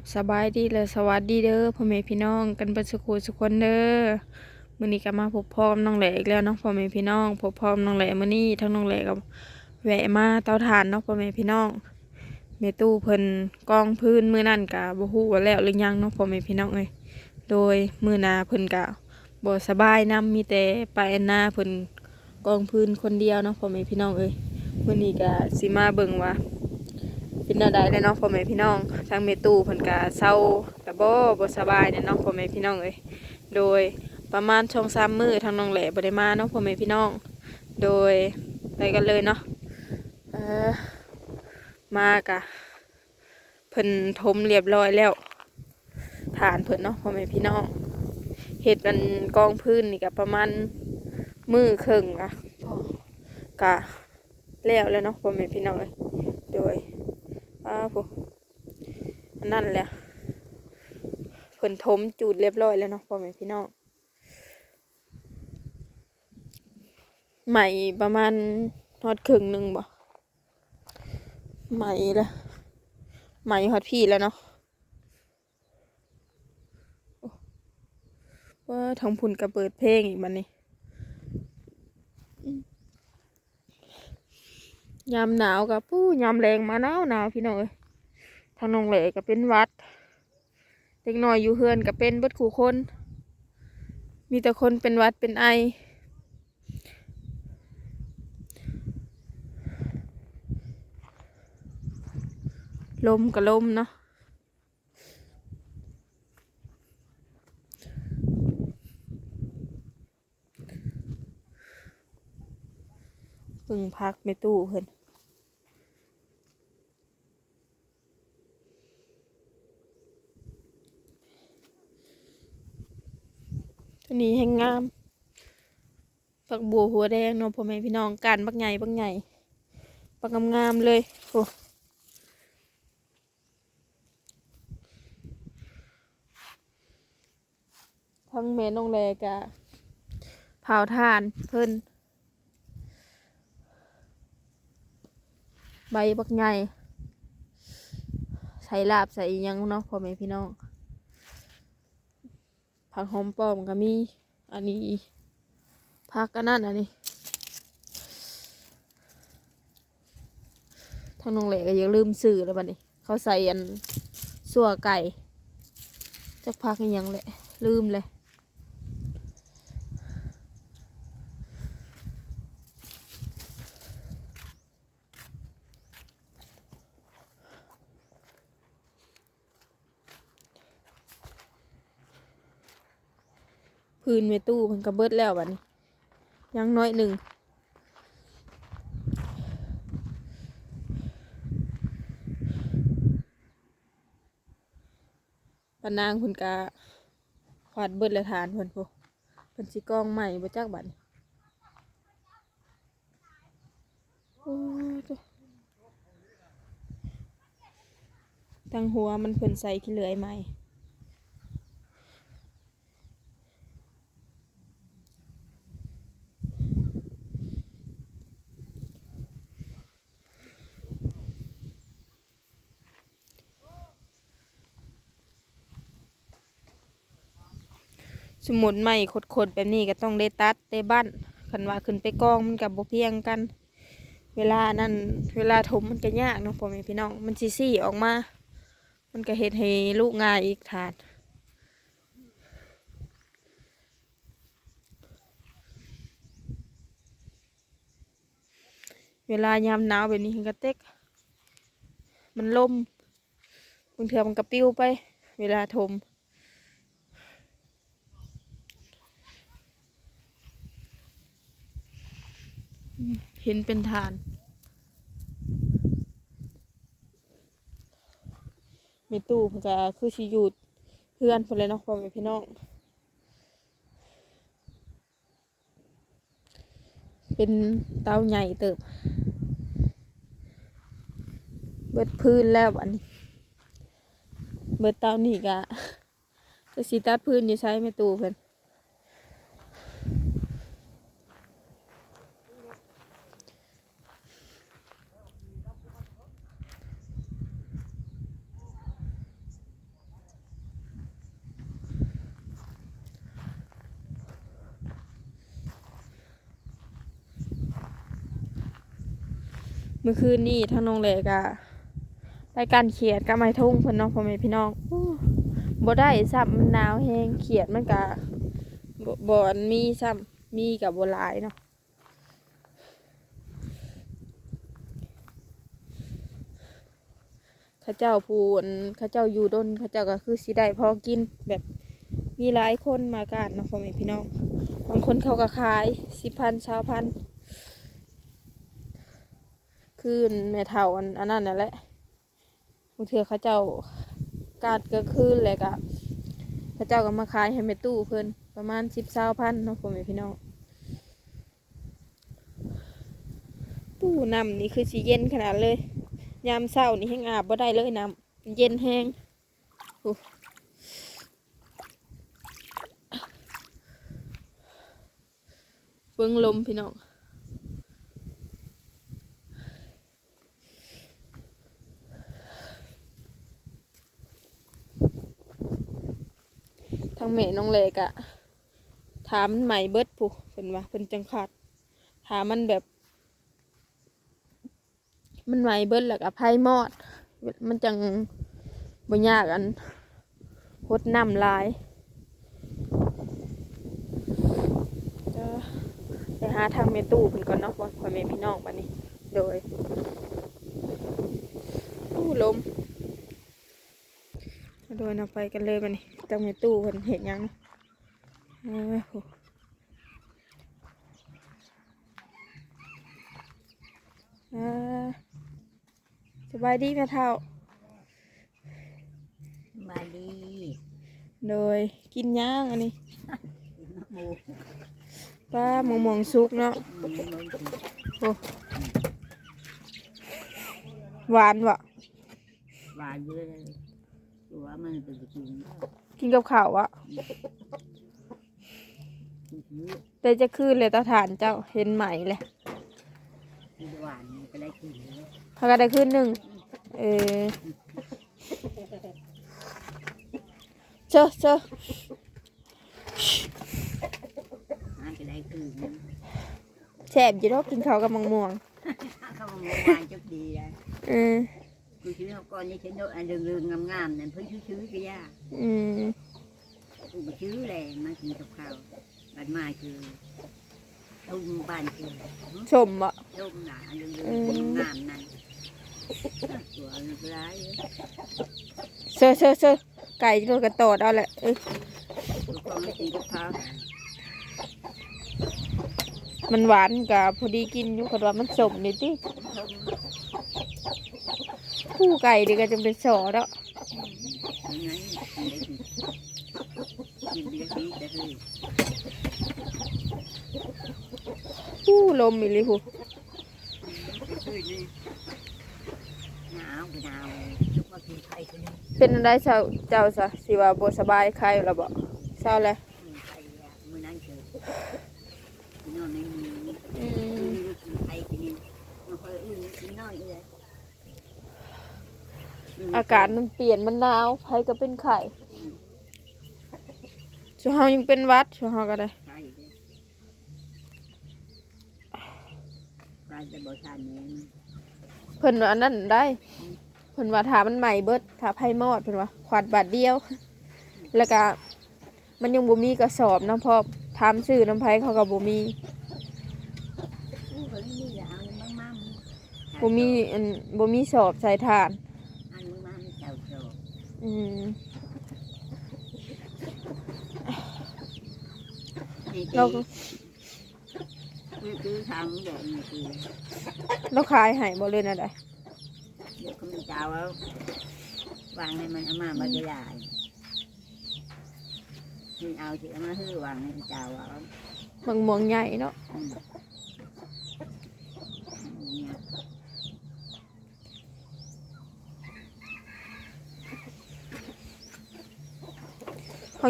บสบายดีเลยสวัสดีเด้อพ่อแม่พี่น้องกันเบัสุขุสุกคนเด้อมื้อนี้ก็มาพบพร้อมน้องแหลอีกแล้วเนาะพ่อแม่พี่น้องพบพร้อมน้องแหลมื้อนี้ทั้งน้องแหลกับแวะมาเตาถ่านเนาะพ่อแม่พี่น้องแม่ตู้เพิ่นกองพื้นมือนั้นก็บ่ฮู้ว่าแล้วหรือยังเนาะพ่อแม่พี่น้องเอ้ยโดยมือนาเพิ่นก็บ่สบายนํมีแต่ไปอันหน้าเพิ่นกองพื้นคนเดียวเนาะพ่อแม่พี่น้องเอ้ยมื้อนี้ก็สิมาเบิ่งว่า เป็นแนวใดเลยเนาะพ่อแม่พี่น้องทางเมตู้เพิ่นก็เศร้าแต่บ่บ่สบายเนี่ยเนาะพ่อแม่พี่น้องเอ้ยโดยประมาณช่องสามมือทางน้องแหล่บ่ได้มาเนาะพ่อแม่พี่น้อง โดยไปกันเลยเนาะเออมากะเพิ่นทมเรียบร้อยแล้วฐานเพิ่นเนาะพ่อแม่พี่น้องเฮ็ดกันกองพื้นนี่ก็ประมาณมือครึ่งอะกะแล้วแล้วเนาะพ่อแม่พี่น้องเอ้ยโดย อ้าวผมอันนั่นแหละเพิ่นทมจูดเรียบร้อยแล้วเนาะพ่อแม่พี่น้องใหม่ประมาณฮอดครึ่งหนึ่งบ่ใหม่ละใหม่ฮอดพี่แล้วเนาะว่าทางพุ่นก็เปิดเพลงอีกมันนี่ ยามหนาวกับปู้ยามแรงมาหนาวหนาวพี่น้องเอ้ยทางนองเหล่ก็เป็นวัด เด็กน้อยอยู่เฮือนก็เป็นเบิดขู่คน มีแต่คนเป็นวัดเป็นไอ ลมกับลมเนาะ งพักไม่ตู้เพิ่นตัวนี้แห้งงามปักบัวหัวแดงเนาะพ่อแม่พี่น้องการบักใหญ่บักใหญ่ปักงามๆเลยโอ้ทั้งเมนองแลกะเผาทานเพิ่น ใบบักใหญ่ใส่ลาบใส่ยังเนาะพ่อแม่พี่น้อง ผักหอมปอมก็มี อันนี้ผักอันนั้นอันนี้ทางน้องเหล็กก็ยังลืมสื่อแล้วบัดนี้ เขาใส่อันสัวไก่จักพักยังแหละ ลืมเลย พื้นเมตู้มันก็เบิดแล้วบัดนี้ยังน้อยหนึ่งปานางคุณกาขวาดเบิดและทานเพิ่นพูเพิ่นสิกองใหม่บ่จักบัดนี้โอ้ตัวตั้งหัวมันเพิ่นใส่ขี้เหลือยใหม่ มุนใหม่ขดๆแบบนี้ก็ต้องได้ตัดได้บั้นคันว่าขึ้นไปกองมันกับบ่เพียงกัน เวลานั้นเวลาถมมันก็ยากเนาะพ่อแม่พี่น้องมันซีซี่ออกมา มันก็เฮ็ดให้ลูกง่ายอีกถาดเวลายามหนาวแบบนี้ก็เต็ก มันลมบางเทือมันก็ปิ้วไป เวลาถม เห็นเป็นฐาน มีตู้เพิ่นก็คือสิอยู่เพื่อนเพิ่นเลยเนาะพ่อแม่พี่น้องเป็นเตาใหญ่เติบ เบิดพื้นแล้วอันนี้ เบิดเตานี่ก็จะสีตัดพื้นอยู่ใช้ไม่ตู้เพิ่อน เมื่อคืนนี้ทั้งน้องแหลกอะรายการเขียดกับไม้ทุ่งเพิ่นเน้องพ่อแม่พี่น้องบ่ได้ซ้ำมันหนาวแฮงเขียดมันกะบ่บ่อนมีซ้ำมีกับบ่หลายเนาะข้าเจ้าผู้อันข้าเจ้าอยู่ดนข้าเจ้าก็คือสิได้พอกินแบบมีหลายคนมากันเนาะพ่อแม่พี่น้องบางคนเขาก็ขายสิบพันชาวพัน คืนแม่เท่าอันอันนั้นนั่นแหละบางเทื่อเขาเจ้ากาดก็คืนเลยกะเขาเจ้าก็มาขายให้แม่ตู้เพิ่นประมาณสิบสาวพันเนาะพ่อแม่พี่น้องตู้น้ำนี่คือสีเย็นขนาดเลย ยามเศร้านี่แห้งอาบบ่ได้เลยน้ำเย็นแห้งเบิ้งลมพี่น้อง ทางแม่น้องเล็กอะถามมันใหม่เบิดผู้เพิ่นว่าเพิ่นจังขาดถามมันแบบ มันใหม่เบิดแล้วก็ไพ่มอด มันจังบ่ยากอันหดน้ำลายเด้อไปหาทางเมตู้เพิ่นก่อนเนาะพ่อแม่พี่น้องบัดนี้ โดยอู้ลมโดยเอาไปกันเลยบัดนี้ ทางเมตู้เพิ่นเห็นหยังเนาะเอ้ยโหอ่าสบายดีแม่เท่ามาดี โดยกินย่างอันนี้หมูป้ามองมองซุกเนาะหมูนมกินโอ้หวานวะหวานเยอะเลยตัวมันเป็นกินแล้ว กินกับข้าววะกินเยอะได้จะคืนเลยตาฐานเจ้าเห็นไหมเลยกินหวานมันก็ได้กินเลยเขาก็ได้คืนหนึ่งเออเจอเจอมันก็ได้กินนะแสบอยู่รอกกินข้าวกับมังม่วงเขาบอกว่าหวานจุดดีเลยเออ กูชื่อเขาก่อนนี่ฉันโดนอันเรืองๆงามๆนั่นเพิ่งชื่อๆก็ยากอืมกูก็ชื่อแรงมากินกับข้าวบ้านมาคือทุ่มบ้านคือชมอะทุ่มหนาอันเรืองๆงามๆนั่นตัวมันร้ายเลยเซอเซอเซอไก่โดนกระโตดเอาแหละเอ้ยตัวของไม่กินกับข้าวมันหวานกับพอดีกินอยู่คนว่ามันสมนี่ติทุ่ มผู้ไก่เดียวก็จะเป็นสอแล้วยังไงกินได้กินเบียร์ดีแต่คือผู้ลมอีหลิหูคือนี่หนาวก็หนาวชุกมากินไข่คนนี้เป็นอะไรเจ้าเจ้าซะสิว่าบ่สบายใครหรอบ่เศร้าเลย กินไข่อะมื้อนั้นคือกินนอนในมือ อืม กินไข่กินนี่มันค่อยอื่นกินน้อยเลย อากาศมันเปลี่ยนมันหนาวใครก็เป็นไข้ช่วงเฮายังเป็นหวัดช่วงเฮาก็ได้ไข่เลยปลาจะบ่ทานนี้เพิ่นว่าอันนั้นได้เพิ่นว่าถามันใหม่เบิดถาไพ่มอดเพิ่นว่าขวดบาทเดียว แล้วก็มันยังบ่มีกระสอบน้ำพอถามซื้อน้ำไผเขาก็บ่มีอู้เพิ่นนี่อย่าเอามันมั่งบ่มีอันบ่มีสอบใส่ถ่านอันมั่งเจ้าโจ อืม นี่ เราตีก็นี่คือทางเดินนี่คือเราขายให้บ่เลยนะได้เดี๋ยวเขามีเจ้าแล้ววางให้มันเอามาบัดยายนี่เอาที่เอามาฮื้อวางให้เจ้าเอามังม่วงใหญ่เนาะ อืมเนี่ย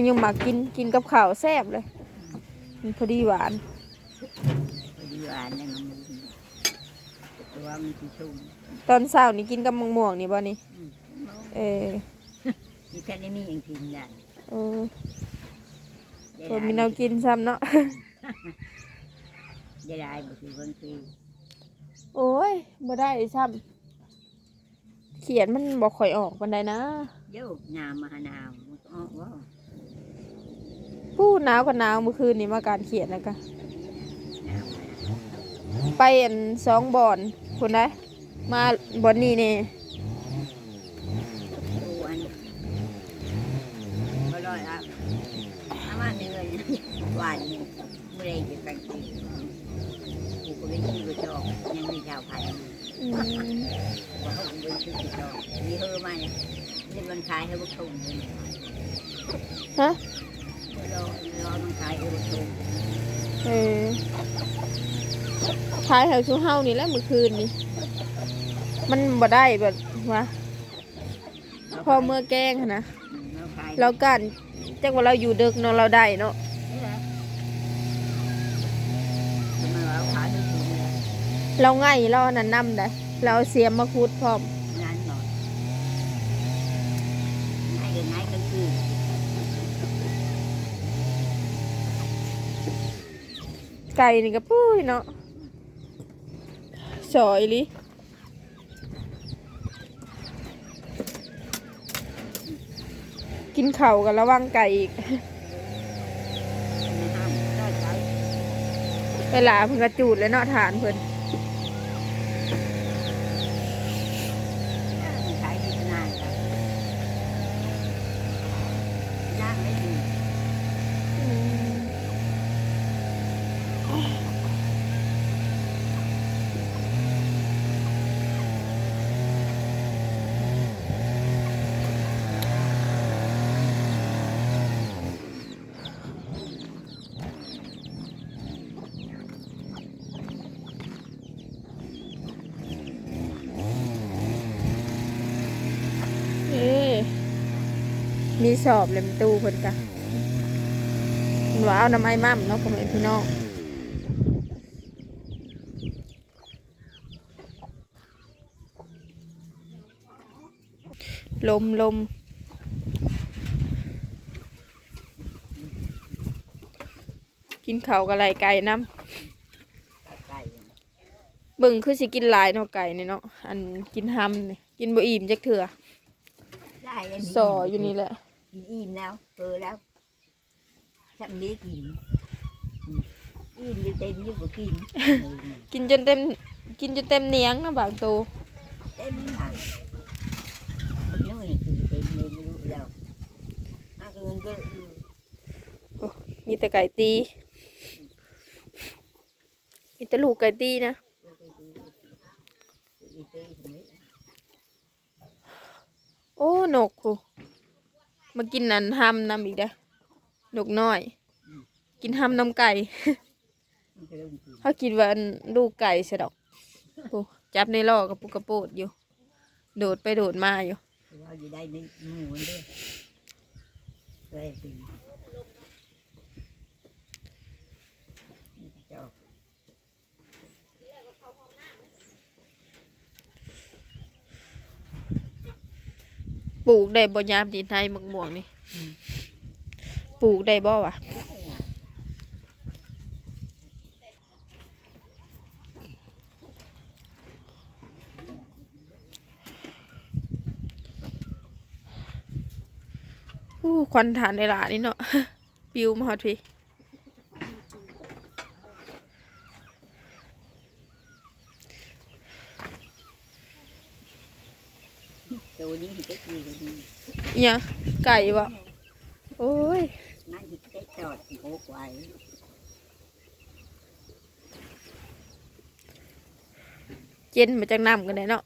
เขายังมักกินกินกับข้าวแซ่บเลย มันพอดีหวาน พอดีหวานเนี่ยมันมีตัวมันสีชุ่มตอนเช้านี่กินกับมังม่วงนี่บ่นี่ อืมเออมีแค่นี้มีอย่างกินได้เออบ่มีแนวกินซ้ำเนาะจะได้บ่คือบางทีโอ้ยบ่ได้ซ้ำเขียนมันบ่ค่อยออกปานใดนะเดี๋ยวนามมาหานาวมันก็ออกว่า ผู้หนาวกับหนาวเมื่อคืนนี้มาการเขียนนะกะนาวไปอันสองบอนคนได้มาบอนนี้นี่ดูอันก็ร้อยละถ้ามาเหนื่อยหวานนี่เมื่อไรจะกันกินกูก็ไม่ชื่อจอกยังไม่ชาวพันธุ์อืมบอกเขาเป็นชื่อจอกมีเฮอมาเนี่ยนี่มันขายให้พวกทุ่งเลยฮะ รอรอมันขายให้พวกทุ่งเออทายแถวชูเฮานี่แหละเมื่อคืนนี่มันบ่ได้แบบว่าพอเมื่อแกล้งหั้นนะเราขายเรากันจังว่าเราอยู่ดึกเนาะเราได้เนาะเราขายให้ทุ่งเลยเราง่ายเราอันนั้นนำได้ เราเอาเสียมมาคูดพร้อม งานหน่อยง่ายก็ง่ายก็คือ ไก่นี่ก็ปุ้ยเนาะสอยลิกินเข่าวกันระวังไก่อีกไม่ห้ามได้ใช้เวลาเพิ่นกระจูดแล้วเนาะฐานเพิ่นมันขายดีขนาดครับย่างไม่ดี เอ๊ะ มีสอบเล่มตู้เพิ่นกะมันว่าเอาน้ำไอ้มั่มเนาะพ่อแม่พี่น้องลมลมกินข้าวกับไหลไก่น้ำไก่เบิ่งคือสิกินหลายเนาะไก่นี่เนาะอันกินหำนี่กินบ่อิ่มจักเถื่อได้แล้วสออยู่นี่แหละ กินอิ่มแล้วเออแล้วฉันนี้กินอิ่มอยู่เต็มอยู่ก็กินกินจนเต็มกินจนเต็มเนียงนะบางโตวเต็มหลังน้อยคือเต็มเลยไม่รู้แล้วอาเงินก็มีแต่ไก่ตีมีแต่ลูกไก่ตีนะโอ้นกคู มากินนันหำนำอีกเด้อนกน้อย กินหำนำไก่เขากินว่าอันลูกไก่ใช่ดอกโอ้จับในล่อกับปุกกระโปดอยู่ โดดไปโดดมาอยู่เราอยู่ได้ในหมูด้วยเลยเป็นจอก ปลูกได้บ่ยามดินไทยมักม่วงนี่ปลูกได้บ่วะอู้ควันฐานในหลานี่เนาะปิวมาฮอดพี่ ตัวนี้ที่จะกินกันดี อิหยังไก่บ่โอ้ยนั่นที่จะจอดโอ้ไว้เย็นมาจากน้ำกันได้เนาะ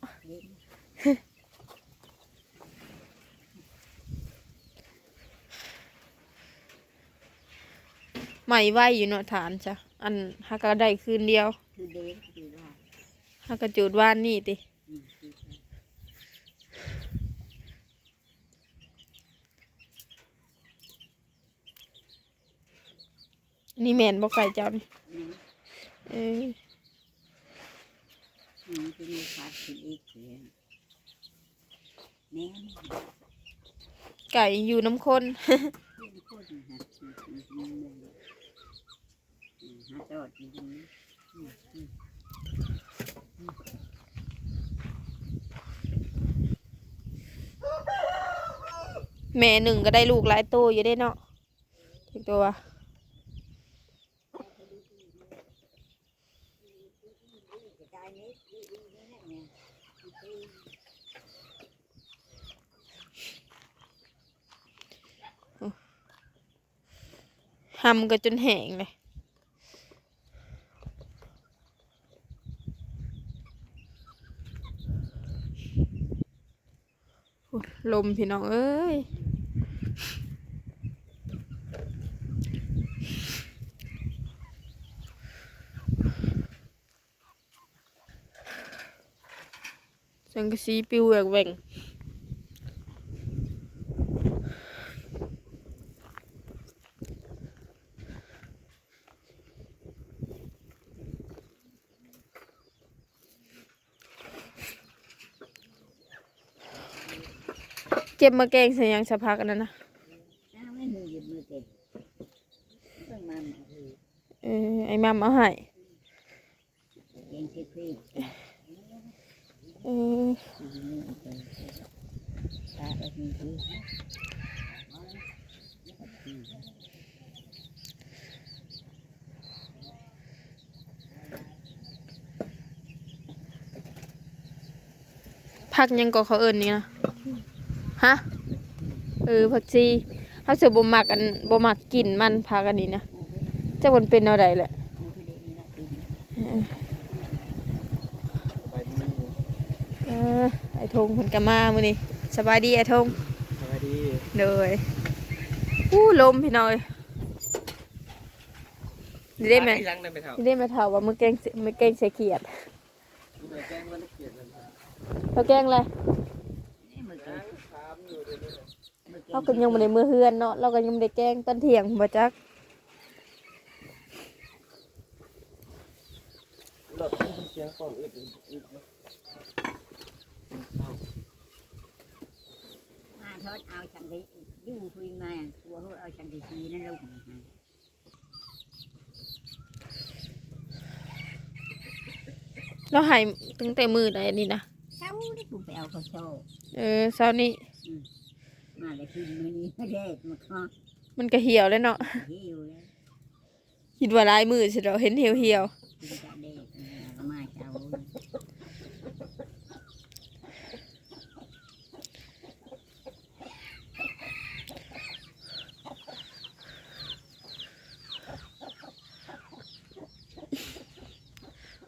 ใหม่ไว้อยู่เนาะฐานจ้ะอันฮักก็ได้คืนเดียวคือเด็กคือว่าฮักก็จูดว่านนี่ติ อืมคือว่า นี่แมนบ่ไก่เจ้านี่เออนี่คือมีขาดคืออีกเยแม่ไก่อยู่น้ำคนเป็นแม่หนึ่งก็ได้ลูกหลายโตอยู่ได้เนาะถึงตัว หำก็จนแห้งเลยโอ้ยลมพี่น้องเอ้ยสังกะสีปิวแหวกแหว่ง เจ็บมาแกงใส่หยังสะพักอันนั้นนะอ้าวไม่มือหยิบมือเต็มเพิ่งมาหาคือเออไอ้มัมเอาให้เก่งที่พี่เออตาแบบนี้คือพักหยังก็เขาเอิญนี่นะ ฮะเออผักชีเขาเสือบ่มักอันบ่มักกินมันพักอันนี้นะจะมันเป็นอะไรแหละมือพี่เด็กนี่ละปีเออไอ้ทงเพิ่นก็มามื้อนี้สบายดีไอ้ทงสวัสดีเลยอู้ลมพี่น้อยนี่ได้ไหมที่รังได้ไหมเท่านี่ได้ไหมเท่าว่ามือแกงเสมือแกงใส่เขียดเมื่อแจ้งว่าได้เกียรติมันเขาแกงอะไร นี่มือเก่ง ถามอยู่เดี๋ยวนี้ มือ เก่เราก็ยังบ่ได้มือเฮือนเนาะเราก็ยังบ่ได้แกงตอนเที่ยงบ่จักรถเสียงของอึดอึดมาทอดเอาชังที่ยู่คุยมาตัวเขาเอาชังที่ทีนั่นลูกเราใหายตั้งแต่มือใดนี่นะเช้าที่กูไปเอาข้าวโซ่เออเช้านี้ มาเลยคืนมื้อนี้ไม่ได้มาข้อมันก็เหี่ยวแล้วเนาะหิวแล้วคิดว่าหลายมือสิเราเห็นเหี่ยวเหี่ยวกินจะเด็กมาเช้าๆ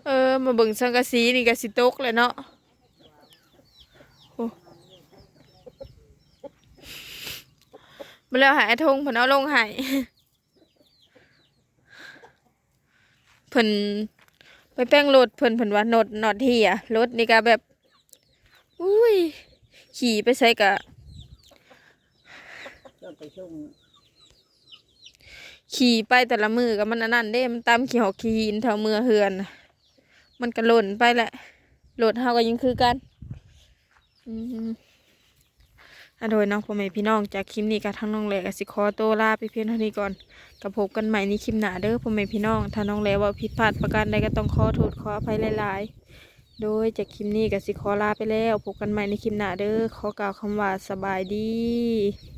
เออ มาเบิ่งสังกะสีนี่ก็สิตกเลยเนาะโอ้ มาแล้วหายทงเพิ่นเอาลงใหายเพิ่นไปแป้งรถเพิ่นเพิ่นว่านดนอดที่อะรถนี่ก็แบบ อุ้ย ขี่ไปใส่กะขี่ไปแต่ละมือกับมันนนั้นเด้ มันตามขี่หอกขี่หินแถวมือเฮือน มันก็หล่นไปแหละโหลดเฮาก็ยังคือกัน อืมอะ โดยน้องพ่อแม่พี่น้องจากคลิปนี้กับทั้งน้องแหลกสิขอตัวลาไปเพียงเท่านี้ก่อนกับพบกันใหม่ในคลิปหน้าเด้อพ่อแม่พี่น้อง ถ้าน้องแหลว่าผิดพลาดประการใดก็ต้องขอโทษขออภัยหลาย ๆ โดยจากคลิปนี้กับสิขอลาไปแล้วพบกันใหม่ในคลิปหน้าเด้อขอกล่าวคำว่าสบายดี